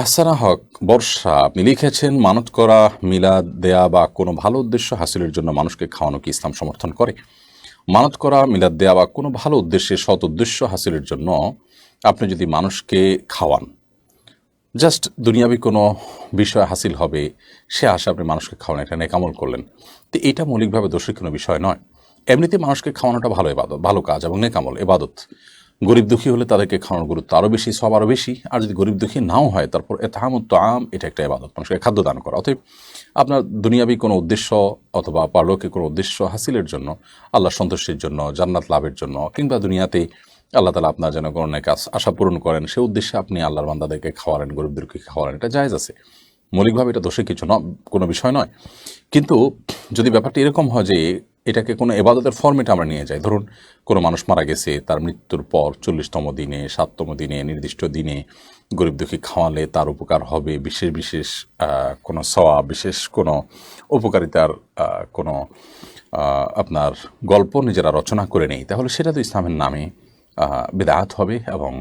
আহসানা হক, বর্ষা, আপনি লিখেছেন, মানত করা, মিলাদ দেয়া বা কোনো ভালো উদ্দেশ্য হাসিলের জন্য মানুষকে খাওয়ানো কি ইসলাম সমর্থন করে? মানত করা, মিলাদ দেয়া বা কোনো ভালো উদ্দেশ্যে সৎ উদ্দেশ্য হাসিলের জন্য আপনি যদি মানুষকে খাওয়ান, জাস্ট দুনিয়াবি কোনো বিষয় হাসিল হবে, সে আশা আপনি মানুষকে খাওয়ান, এটা নেকামল করলেন। তো এটা মৌলিকভাবে দোষের কোনো বিষয় নয়। এমনিতে মানুষকে খাওয়ানোটা ভালো এবাদত, ভালো কাজ এবং নেকামল এবাদত। গরিব দুঃখী হলে তাদেরকে খাওয়ানোর গুরুত্ব আরও বেশি, সব আরও বেশি। আর যদি গরিব দুঃখী নাও হয়, তারপর এতাহামত আম এটা একটা এবাদত মানুষকে খাদ্য দান করা। অতএব আপনার দুনিয়াবি কোনো উদ্দেশ্য অথবা পারলোকে কোনো উদ্দেশ্য হাসিলের জন্য আল্লাহ সন্তুষ্টির জন্য, জান্নাত লাভের জন্য, কিংবা দুনিয়াতে আল্লাহ তালা আপনার যেন কোনো অনেক আশ- আশা পূরণ করেন, সে উদ্দেশ্যে আপনি আল্লাহর বান্দাদেরকে খাওয়ালেন গরিবদেরকে খাওয়ালেন, এটা জায়েজ আছে। মৌলিকভাবে এটা দোষে কিছু ন কোনো বিষয় নয়। কিন্তু যদি ব্যাপারটি এরকম হয় যে এটাকে কোনো এবাদতের ফর্মেটে আমরা নিয়ে যাই। ধরুন, কোনো মানুষ মারা গেছে, তার মৃত্যুর পর চল্লিশতম দিনে, সাততম দিনে, নির্দিষ্ট দিনে গরিব দুঃখী খাওয়ালে তার উপকার হবে, বিশেষ বিশেষ কোনো সওয়া বিশেষ কোনো উপকারিতার কোনো আপনার গল্প নিজেরা রচনা করে নেই। তাহলে সেটা তো ইসলামের নামে বেদাত হবে এবং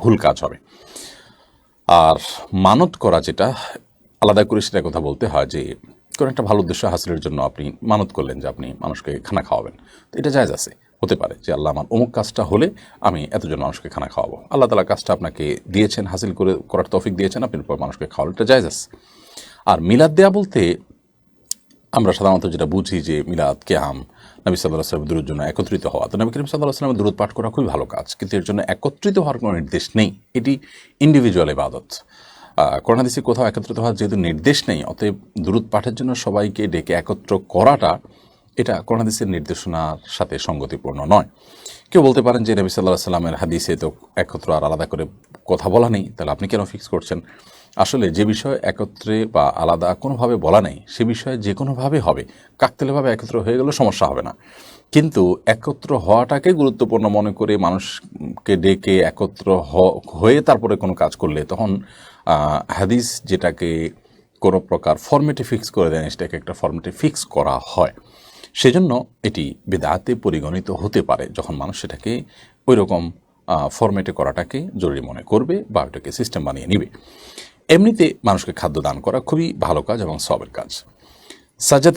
ভুল কাজ হবে। আর মানত করা যেটা, আলাদা করে সেটা কথা বলতে হয় যে কোনো একটা ভালো উদ্দেশ্য হাসিলের জন্য আপনি মানত করলেন যে আপনি মানুষকে খানা খাওয়াবেন। তো এটা জায়জ আছে। হতে পারে যে আল্লাহ আমার অমুক কাজটা হলে আমি এতজন মানুষকে খানা খাওয়াবো। আল্লাহ তালা কাজটা আপনাকে দিয়েছেন, হাসিল করে, করার তফিক দিয়েছেন, আপনি মানুষকে খাওয়ানো এটা জায়জ আছে। আর মিলাদ দেয়া বলতে আমরা সাধারণত যেটা বুঝি যে মিলাদ, কেয়াম, নবী সাল্লাহ সাল্লামের দূরের জন্য একত্রিত হওয়া। তো নবী করিম সাল্লাহ সাল্লামের দূরত পাঠ করা খুবই ভালো কাজ, কিন্তু এর জন্য একত্রিত হওয়ার কোনো নির্দেশ নেই। এটি ইন্ডিভিজুয়াল ইবাদত। করোনা দেশে কোথাও একত্রিত হওয়ার যেহেতু নির্দেশ নেই, অতএব দূরত পাঠের জন্য সবাইকে ডেকে একত্র করাটা এটা করোনা দেশের নির্দেশনার সাথে সঙ্গতিপূর্ণ নয়। কেউ বলতে পারেন যে নবী সাল্লাহ সাল্লামের হাদিসে তো একত্র আর আলাদা করে কথা বলা নেই, তাহলে আপনি কেন ফিক্স করছেন? আসলে যে বিষয় একত্রে বা আলাদা কোনোভাবে বলা নেই, সে বিষয়ে যে কোনোভাবে হবে কাকতেলেভাবে একত্র হয়ে গেলেও সমস্যা হবে না। কিন্তু একত্র হওয়াটাকে গুরুত্বপূর্ণ মনে করে মানুষকে ডেকে একত্র হয়ে তারপরে কোনো কাজ করলে তখন হাদিস যেটাকে কোনো প্রকার ফর্মেটে ফিক্স করে দেন সেটাকে একটা ফর্মেটে ফিক্স করা হয়। সেজন্য এটি বেদাতে পরিগণিত হতে পারে, যখন মানুষ সেটাকে ওই রকম ফর্মেটে করাটাকে জরুরি মনে করবে বা ওটাকে সিস্টেম বানিয়ে নিবে। এমনিতে মানুষকে খাদ্য দান করা খুবই ভালো কাজ এবং সবের কাজ। সাজ্জাদ